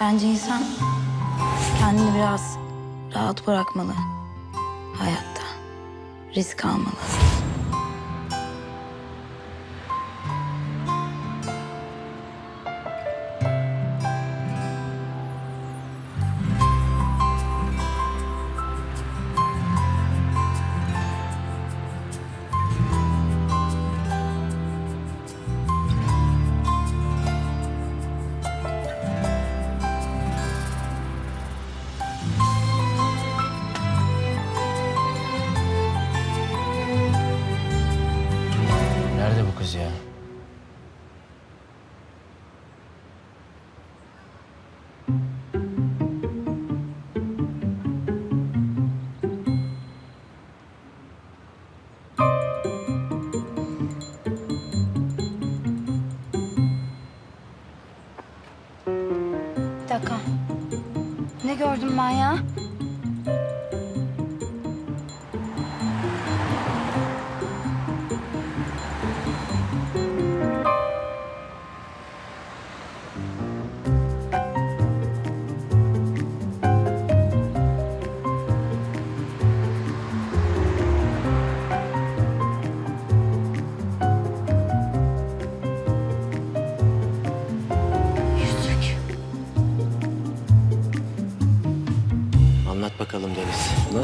Bence insan kendini biraz rahat bırakmalı hayatta. Risk almalı.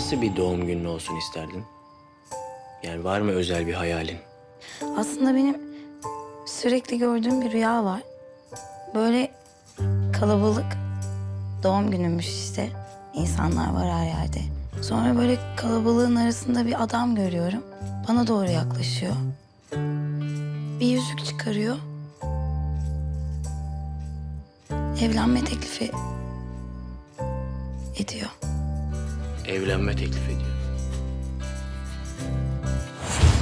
Nasıl bir doğum günün olsun isterdin? Yani var mı özel bir hayalin? Aslında benim sürekli gördüğüm bir rüya var. Böyle kalabalık doğum günümmüş işte. İnsanlar var her yerde. Sonra böyle kalabalığın arasında bir adam görüyorum. Bana doğru yaklaşıyor. Bir yüzük çıkarıyor. Evlenme teklifi ediyor. Evlenme teklif ediyor.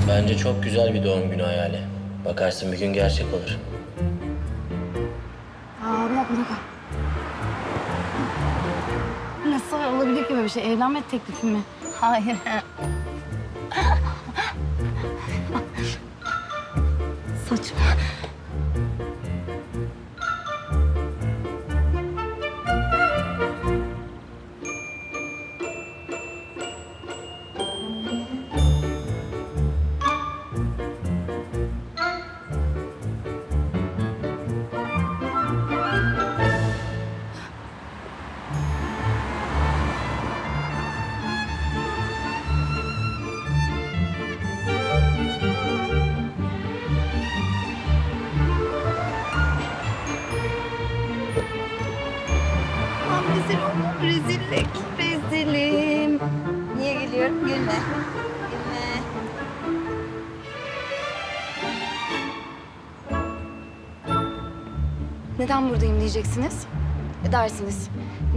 Bence çok güzel bir doğum günü hayali. Bakarsın bir gün gerçek olur. Aa, bir dakika, bir dakika. Nasıl olabilir ki böyle bir şey? Evlenme teklifi mi? Hayır. Saçma. Neden buradayım diyeceksiniz. Dersiniz.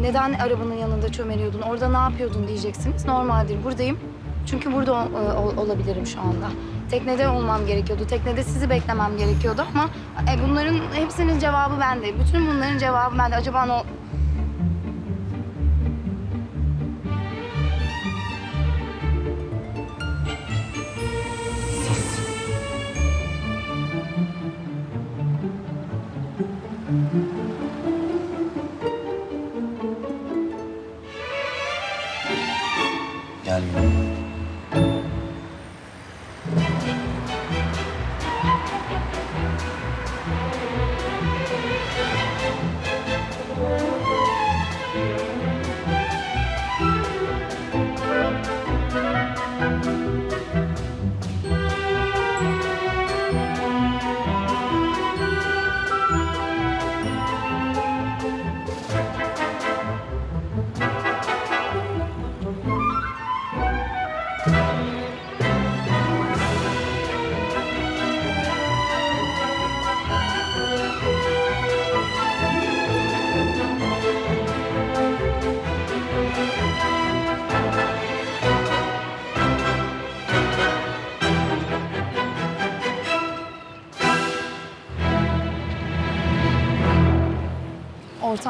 Neden arabanın yanında çömeliyordun? Orada ne yapıyordun diyeceksiniz. Normaldir. Buradayım. Çünkü burada e, ol- olabilirim şu anda. Teknede olmam gerekiyordu. Teknede sizi beklemem gerekiyordu ama e, bunların hepsinin cevabı bende. Bütün bunların cevabı bende. Acaba ne...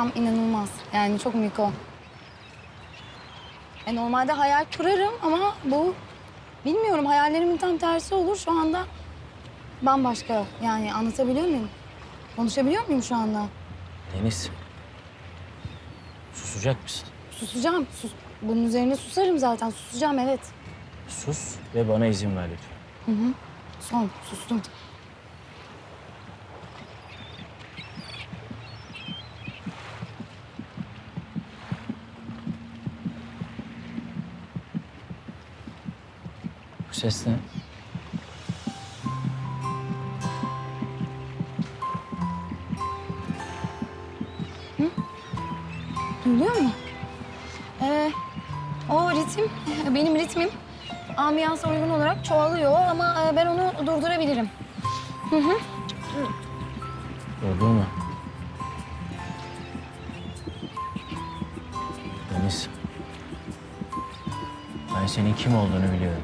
Ortam inanılmaz. Yani çok miko. E normalde hayal kurarım ama bu bilmiyorum hayallerimin tam tersi olur. Şu anda bambaşka. Yani anlatabiliyor muyum? Konuşabiliyor muyum şu anda? Deniz. Susacak mısın? Susacağım. Sus. Bunun üzerine susarım zaten. Susacağım evet. Sus ve bana izin ver lütfen. Son. Sustum. Ses ne? Duyuluyor mu? Ee, o ritim, benim ritmim ambiyansa uygun olarak çoğalıyor ama e, ben onu durdurabilirim. Oldu mu? Deniz. Ben senin kim olduğunu biliyorum.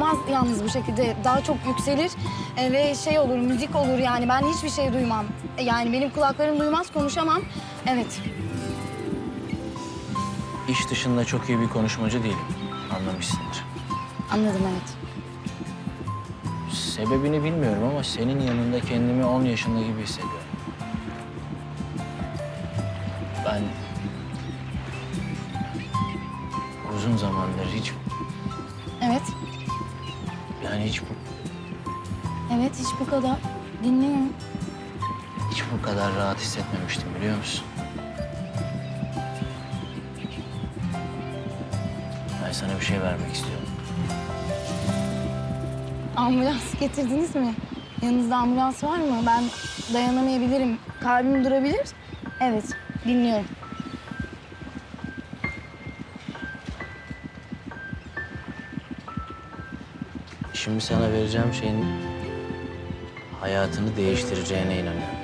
Durmaz yalnız bu şekilde. Daha çok yükselir e, ve şey olur, müzik olur yani. Ben hiçbir şey duymam. E, Yani benim kulaklarım duymaz, konuşamam. Evet. İş dışında çok iyi bir konuşmacı değilim. Anlamışsındır. Anladım evet. Sebebini bilmiyorum ama senin yanında kendimi 10 yaşında gibi hissediyorum. Ben uzun zamandır hiç hiç bu kadar. Dinliyorum. hiç bu kadar rahat hissetmemiştim biliyor musun? Ben sana bir şey vermek istiyorum. Ambulans getirdiniz mi? Yanınızda ambulans var mı? Ben dayanamayabilirim. Kalbim durabilir. Evet, dinliyorum. Şimdi sana vereceğim şeyin hayatını değiştireceğine inanıyorum.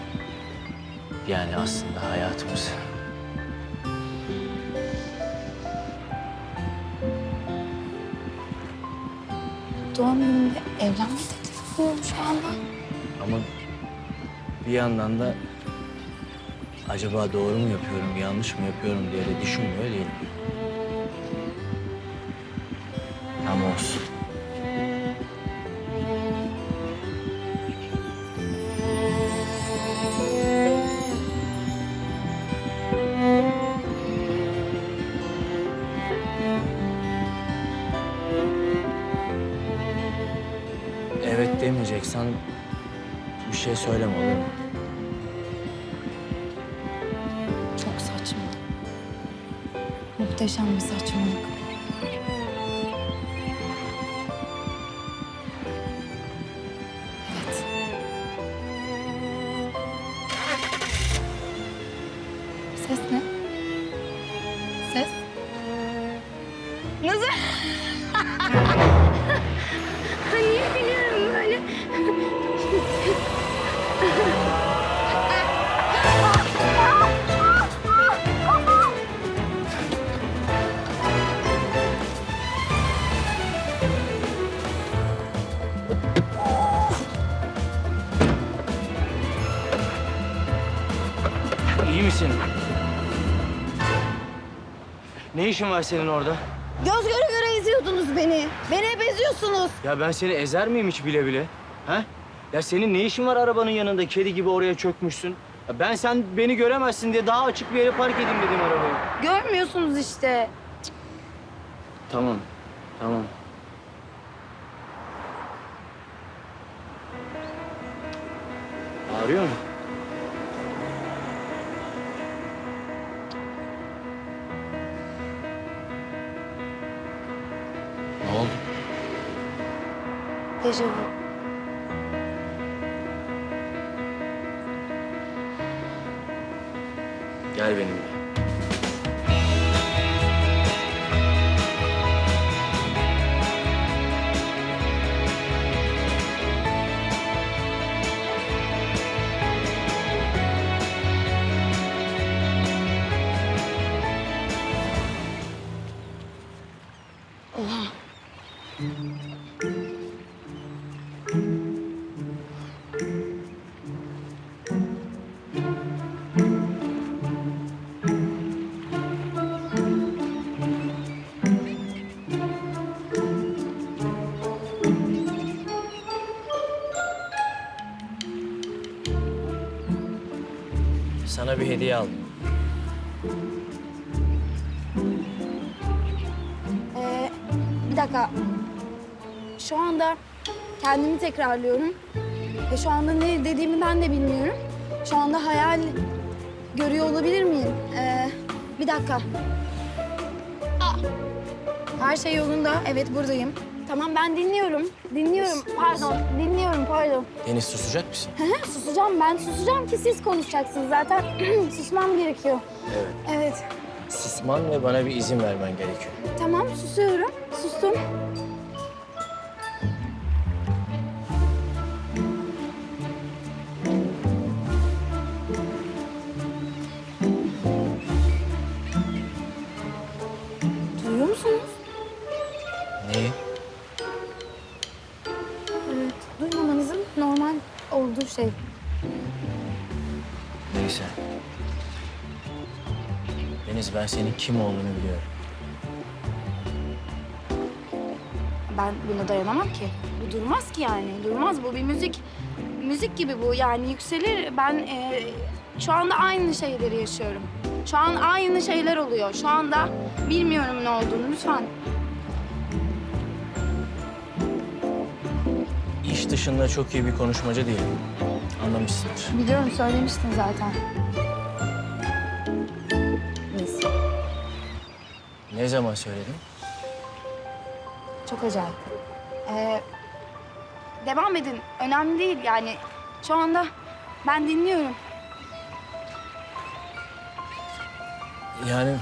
Yani aslında hayatımızı. Doğum gününde evlenme teklifi ediyorum şu anda. Ama bir yandan da acaba doğru mu yapıyorum, yanlış mı yapıyorum diye de düşünmüyor değilim. Ama olsun. Demeyeceksen bir şey söyleme olur mu? Çok saçma. Muhteşem bir saçmalık. Misin? Ne işin var senin orada? Göz göre göre eziyordunuz beni. Beni hep eziyorsunuz. Ya ben seni ezer miyim hiç bile bile? Ha? Ya senin ne işin var arabanın yanında? Kedi gibi oraya çökmüşsün. Ya ben sen beni göremezsin diye daha açık bir yere park edeyim dedim arabayı. Görmüyorsunuz işte. Tamam, tamam. Ağrıyor mu? Dejavu. Gel benimle. Şu anda kendimi tekrarlıyorum. Ve şu anda ne dediğimi ben de bilmiyorum. Şu anda hayal görüyor olabilir miyim? Ee, bir dakika. Her şey yolunda. Evet buradayım. Tamam ben dinliyorum. Dinliyorum. Pardon. Dinliyorum pardon. Deniz susacak mısın? Susacağım ben susacağım ki siz konuşacaksınız zaten. Susmam gerekiyor. Evet. Evet. Susman ve bana bir izin vermen gerekiyor. Tamam susuyorum. Sustum. Şey. Neyse. Deniz ben senin kim olduğunu biliyorum. Ben buna dayanamam ki. Bu durmaz ki yani. Durmaz bu bir müzik. Müzik gibi bu yani yükselir. Ben e, şu anda aynı şeyleri yaşıyorum. Şu an aynı şeyler oluyor. Şu anda bilmiyorum ne olduğunu lütfen. İş dışında çok iyi bir konuşmacı değilim. Anlamışsındır. Biliyorum söylemiştin zaten. Neyse Ne zaman söyledim? çok acayip. Ee, devam edin. Önemli değil yani. Şu anda ben dinliyorum. Yani...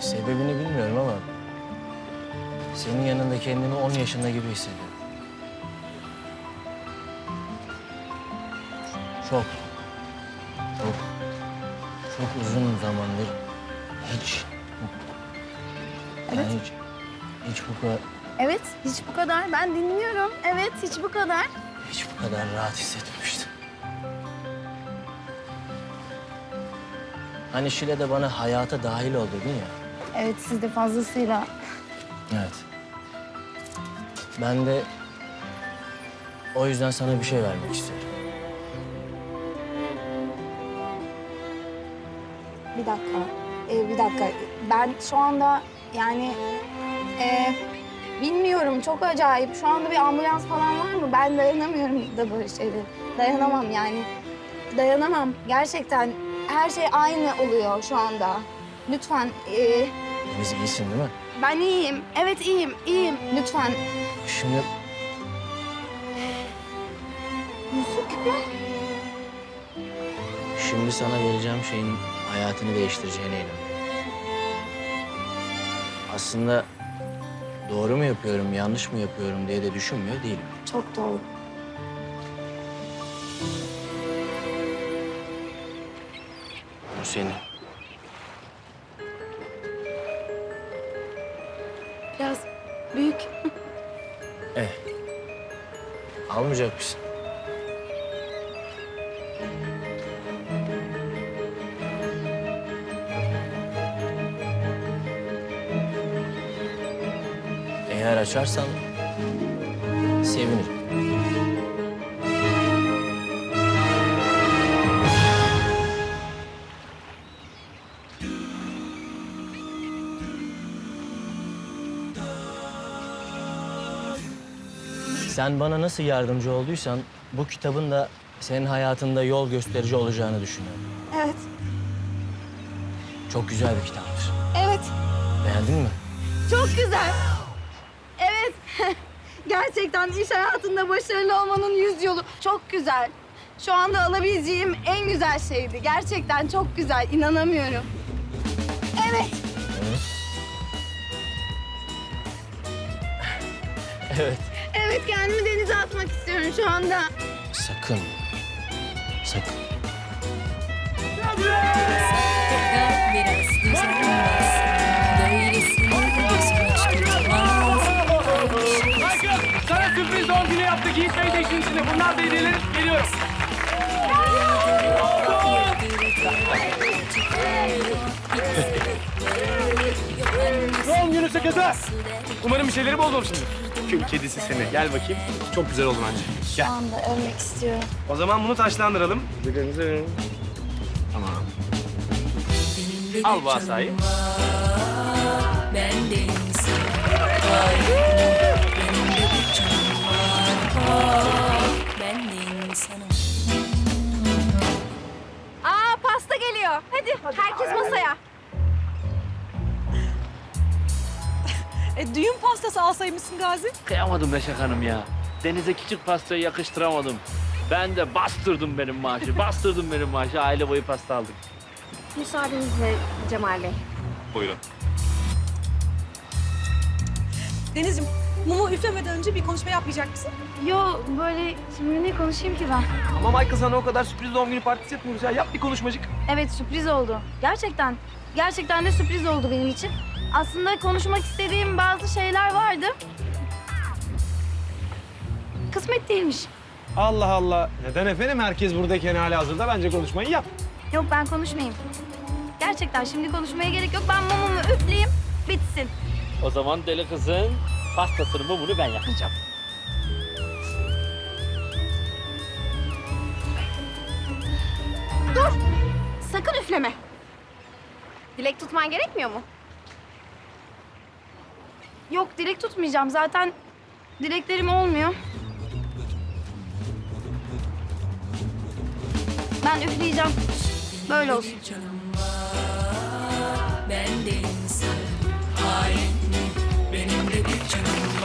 Sebebini bilmiyorum ama... Senin yanında kendimi 10 yaşında gibi hissediyorum. Çok, çok, çok uzun zamandır hiç... Yani hiç, hiç bu kadar, Evet hiç bu kadar. Ben dinliyorum. Evet hiç bu kadar. hiç bu kadar rahat hissetmemiştim. Hani Şile de bana hayata dahil ol dedin ya. Evet siz de fazlasıyla. Evet. Ben de o yüzden sana bir şey vermek istiyorum. Bir dakika. Ee, bir dakika. Ben şu anda yani ee, bilmiyorum çok acayip. Şu anda bir ambulans falan var mı? Ben dayanamıyorum da böyle şeylere. Dayanamam yani. Dayanamam. Gerçekten her şey aynı oluyor şu anda. Lütfen. ee, Deniz iyisin değil mi? ben iyiyim. Evet iyiyim. iyiyim. Lütfen. Şimdi Müzik mi? Şimdi sana vereceğim şeyin hayatını değiştireceğine inanıyorum. Aslında doğru mu yapıyorum, yanlış mı yapıyorum diye de düşünmüyor değilim. Çok doğru. Bu senin. Biraz büyük. Eh. Almayacak mısın? Eğer açarsan sevinirim. Sen bana nasıl yardımcı olduysan bu kitabın da senin hayatında yol gösterici olacağını düşünüyorum. Evet. Çok güzel bir kitaptır. Evet. Beğendin mi? Çok güzel. Gerçekten iş hayatında başarılı olmanın yüz yolu. Çok güzel. Şu anda alabileceğim en güzel şeydi. Gerçekten çok güzel. İnanamıyorum. Evet. Evet. Evet kendimi denize atmak istiyorum şu anda. Sakın. Sakın. biraz da hediyeler. Geliyoruz. Doğum günü sakızı. Umarım bir şeyleri bozmamışımdır. kül kedisi seni. Gel bakayım. Çok güzel oldu bence. Şu Gel. anda ölmek istiyorum. O zaman bunu taşlandıralım. Tamam. Al bu asayı. Ben de insan Hayır Benim de bir canım var Hadi, herkes masaya. E, düğün pastası alsaymışsın Gazi. Kıyamadım Beşak Hanım ya. Denize küçük pastayı yakıştıramadım. Ben de bastırdım benim maaşı. Bastırdım benim maaşı. Aile boyu pasta aldık. Müsaadenizle Cemal Bey. Buyurun. Denizciğim, mumu üflemeden önce bir konuşma yapmayacak mısın? Yo böyle şimdi ne konuşayım ki ben? Ama Michael sana o kadar sürpriz doğum günü partisi yapmıyoruz ya. Yap bir konuşmacık. Evet sürpriz oldu. Gerçekten. Gerçekten de sürpriz oldu benim için. Aslında konuşmak istediğim bazı şeyler vardı. Kısmet değilmiş. Allah Allah. Neden efendim? Herkes buradayken hala hazırda. Bence konuşmayı yap. Yok ben konuşmayayım. Gerçekten şimdi konuşmaya gerek yok. Ben mumumu üfleyeyim, bitsin. O zaman deli kızın pastasını mumunu ben yakacağım. Sakın üfleme. Dilek tutman gerekmiyor mu? Yok dilek tutmayacağım. Zaten dileklerim olmuyor. Ben üfleyeceğim. Böyle olsun. Ben de insan Hain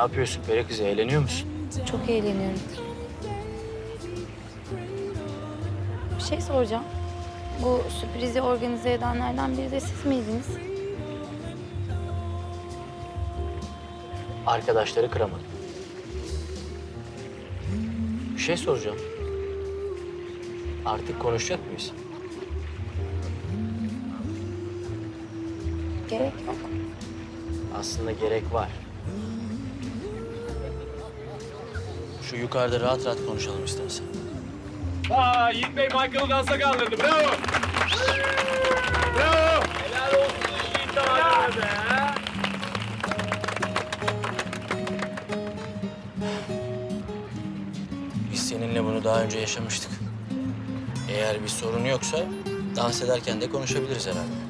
Ne yapıyorsun peri kızı? Eğleniyor musun? Çok eğleniyorum. Bir şey soracağım. Bu sürprizi organize edenlerden biri de siz miydiniz? Arkadaşları kıramadı. Bir şey soracağım. Artık konuşacak mıyız? Gerek yok. Aslında gerek var. Şu yukarıda rahat rahat konuşalım istersen. Aa, Yiğit Bey Michael'ı dansa kaldırdı. Bravo. Bravo. Helal olsun Yiğit be. Biz seninle bunu daha önce yaşamıştık. Eğer bir sorun yoksa dans ederken de konuşabiliriz herhalde.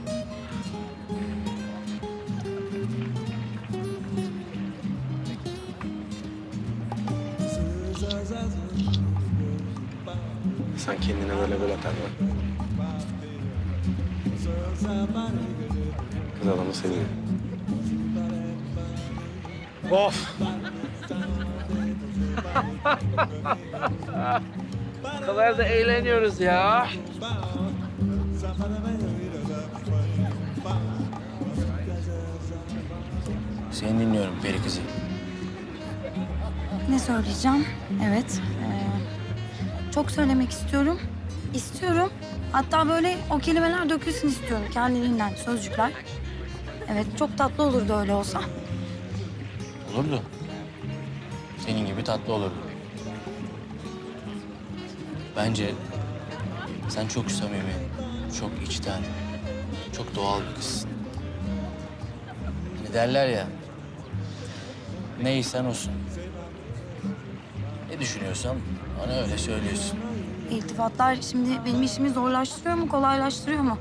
Seviyor. Of! Kadar da eğleniyoruz ya. Seni dinliyorum peri kızı. Ne söyleyeceğim? Evet. ee, çok söylemek istiyorum. İstiyorum. Hatta böyle o kelimeler dökülsün istiyorum kendiliğinden sözcükler. Evet çok tatlı olurdu öyle olsa. Olurdu. Senin gibi tatlı olurdu. Bence sen çok samimi, çok içten, çok doğal bir kızsın. Hani derler ya, neysen olsun. Ne düşünüyorsan bana öyle söylüyorsun. İltifatlar şimdi benim işimi zorlaştırıyor mu, kolaylaştırıyor mu?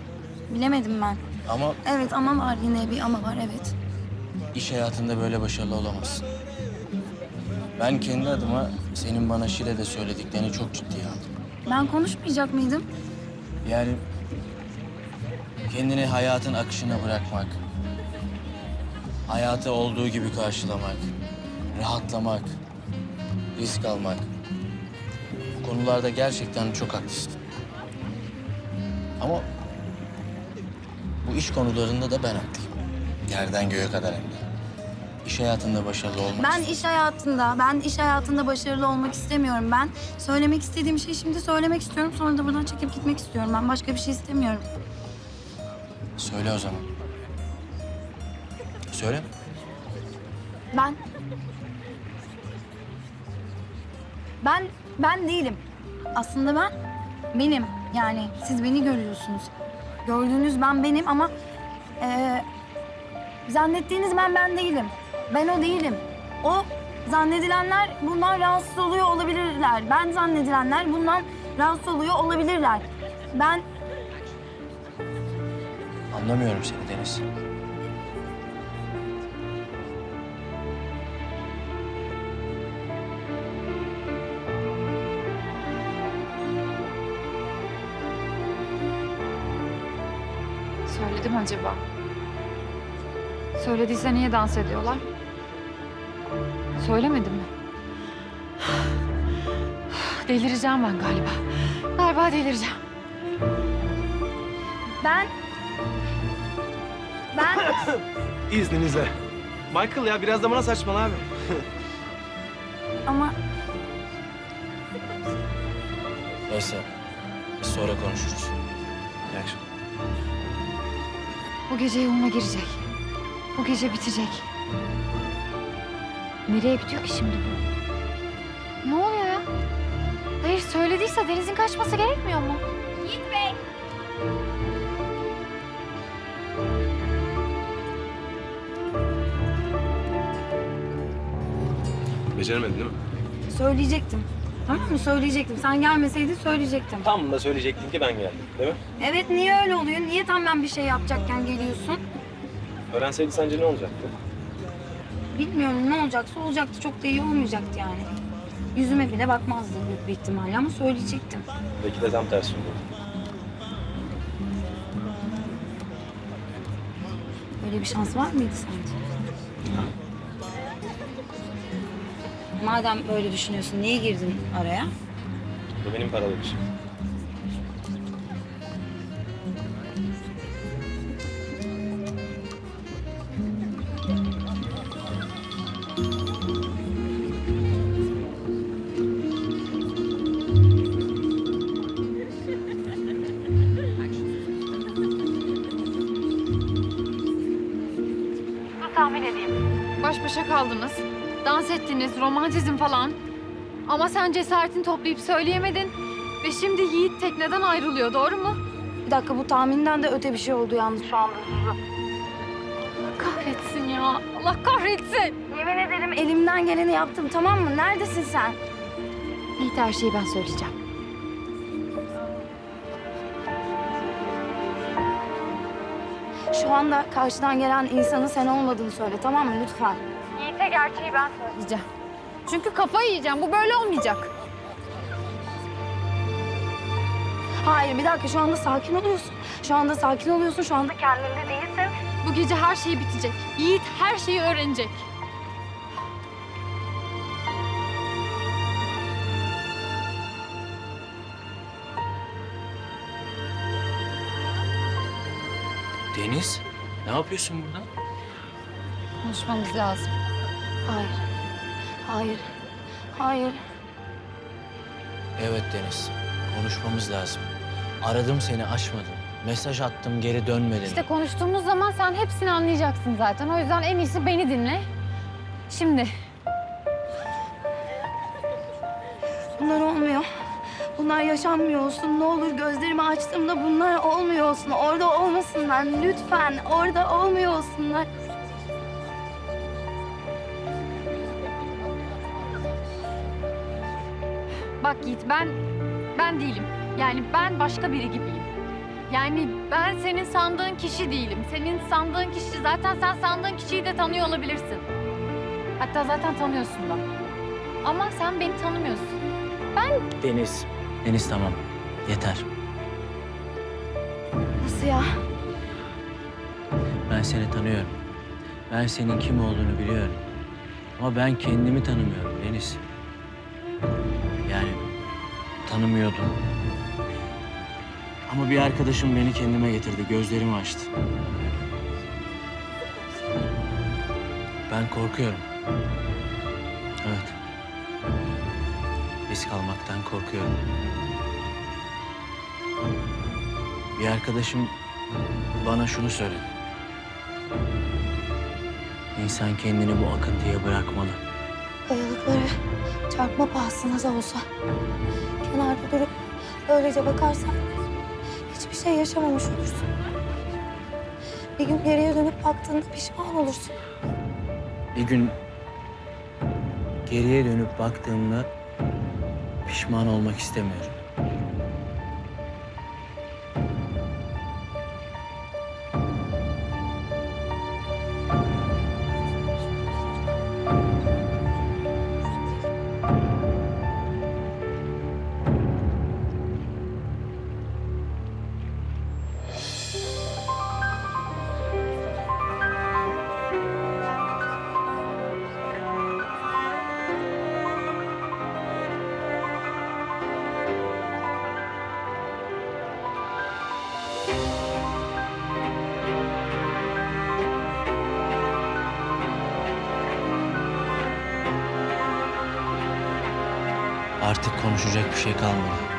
Bilemedim ben. Ama Evet ama var yine bir ama var evet. iş hayatında böyle başarılı olamazsın. Ben kendi adıma senin bana Şile'de söylediklerini çok ciddiye aldım. Ben konuşmayacak mıydım? Yani Kendini hayatın akışına bırakmak. Hayatı olduğu gibi karşılamak. Rahatlamak. Risk almak. Bu konularda gerçekten çok haklısın. Ama bu iş konularında da ben haklıyım. Yerden göğe kadar hem de. İş hayatında başarılı olmak Ben iş hayatında, ben iş hayatında başarılı olmak istemiyorum. Ben söylemek istediğim şeyi şimdi söylemek istiyorum. Sonra da buradan çekip gitmek istiyorum. Ben başka bir şey istemiyorum. Söyle o zaman. Söyle. Ben... Ben, ben değilim. Aslında ben benim. Yani siz beni görüyorsunuz. Gördüğünüz ben benim ama... eee, zannettiğiniz ben ben değilim. Ben o değilim. O zannedilenler bundan rahatsız oluyor olabilirler. Ben zannedilenler bundan rahatsız oluyor olabilirler. Ben Anlamıyorum seni Deniz. Acaba? Söylediyse niye dans ediyorlar? Söylemedim mi? Delireceğim ben galiba. Galiba delireceğim. ben ben İzninizle. Michael ya biraz da bana saçmala abi. ama Neyse. Biz sonra konuşuruz. İyi akşamlar. Bu gece yoluna girecek. Bu gece bitecek. Nereye gidiyor ki şimdi bu? Ne oluyor ya? Hayır söylediyse Deniz'in kaçması gerekmiyor mu? Yiğit Bey. Beceremedin değil mi? söyleyecektim. Tamam mı? Söyleyecektim. Sen gelmeseydin söyleyecektim. Tam da söyleyecektin ki ben geldim değil mi? Evet niye öyle oluyor? Niye tam ben bir şey yapacakken geliyorsun? Öğrenseydi sence ne olacaktı? Bilmiyorum ne olacaksa olacaktı. Çok da iyi olmayacaktı yani. Yüzüme bile bakmazdı büyük bir ihtimalle ama söyleyecektim. Belki de tam tersi oldu. Öyle bir şans var mıydı sence? Madem böyle düşünüyorsun niye girdin araya? Bu benim paralı işim. Dans ettiniz, romantizm falan. Ama sen cesaretini toplayıp söyleyemedin. Ve şimdi Yiğit tekneden ayrılıyor, doğru mu? Bir dakika bu tahminden de öte bir şey oldu yalnız şu anda. Kahretsin ya. Allah kahretsin. Yemin ederim elimden geleni yaptım tamam mı? Neredesin sen? Yiğit her şeyi ben söyleyeceğim. Şu anda karşıdan gelen insanın sen olmadığını söyle tamam mı lütfen? Gerçeği ben söyleyeceğim. Çünkü kafayı yiyeceğim. Bu böyle olmayacak. Hayır bir dakika şu anda sakin oluyorsun. Şu anda sakin oluyorsun. Şu anda kendinde değilsin. Bu gece her şey bitecek. Yiğit her şeyi öğrenecek. Deniz, ne yapıyorsun burada? Konuşmamız lazım. Hayır. Hayır. Hayır. Evet Deniz, konuşmamız lazım. Aradım seni, açmadın. Mesaj attım, geri dönmedin. İşte konuştuğumuz zaman sen hepsini anlayacaksın zaten. O yüzden en iyisi beni dinle. Şimdi Bunlar olmuyor. Bunlar yaşanmıyor olsun. Ne olur gözlerimi açtığımda bunlar olmuyor olsun. Orada olmasınlar. Lütfen orada olmuyor olsunlar. Ben ben değilim. Yani ben başka biri gibiyim. Yani ben senin sandığın kişi değilim. Senin sandığın kişi zaten sen sandığın kişiyi de tanıyor olabilirsin. Hatta zaten tanıyorsun da. Ama sen beni tanımıyorsun. Deniz. Deniz tamam, yeter. Nasıl ya? Ben seni tanıyorum. Ben senin kim olduğunu biliyorum. Ama ben kendimi tanımıyorum Deniz. Tanımıyordum. Ama bir arkadaşım beni kendime getirdi, gözlerimi açtı. Ben korkuyorum. Evet. Risk almaktan korkuyorum. Bir arkadaşım bana şunu söyledi. İnsan kendini bu akıntıya bırakmalı. Kayalıklara çarpma pahasına da olsa kenarda durup öylece bakarsan hiçbir şey yaşamamış olursun. Bir gün geriye dönüp baktığında pişman olursun. Bir gün geriye dönüp baktığımda pişman olmak istemiyorum. Konuşacak bir şey kalmadı.